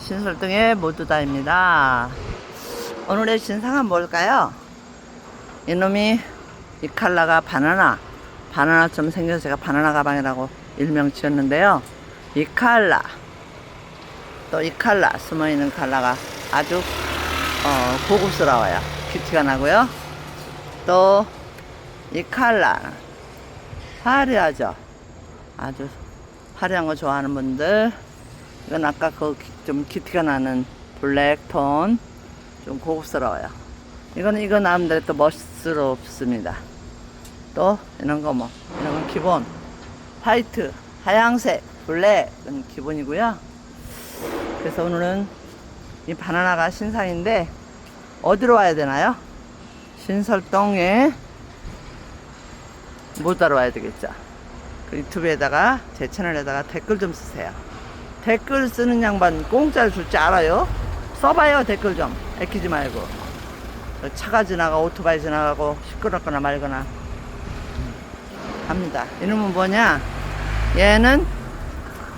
신설동의 모두다입니다. 오늘의 신상은 뭘까요? 이놈이 이 칼라가 바나나, 바나나처럼 생겨서 제가 바나나 가방이라고 일명 지었는데요. 이 칼라, 또 이 칼라, 숨어있는 칼라가 아주 어, 고급스러워요. 큐티가 나고요. 또 이 칼라, 화려하죠. 아주 화려한 거 좋아하는 분들 이건 아까 그 좀 기티가 나는 블랙톤. 좀 고급스러워요. 이거는 이거 나름대로 또 멋스럽습니다. 또 이런 거 뭐 이런 건 기본. 화이트 하양색 블랙은 기본이고요. 그래서 오늘은 이 바나나가 신상인데 어디로 와야 되나요? 신설동에 못 따라 와야 되겠죠. 그 유튜브에다가 제 채널에다가 댓글 좀 쓰세요. 댓글 쓰는 양반 공짜를 줄줄 알아요? 써봐요 댓글 좀 애끼지 말고 저 차가 지나가 오토바이 지나가고 시끄럽거나 말거나 합니다. 이놈은 뭐냐? 얘는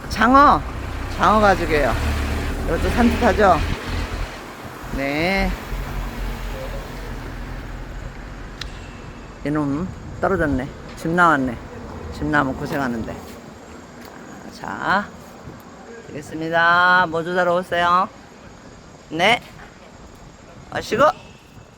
장어 장어 가죽이에요. 이것도 산뜻하죠? 네. 이놈 떨어졌네. 집 나왔네. 집 나면 고생하는데. 자, 되겠습니다. 모두 자러 오세요. 네. 마시고.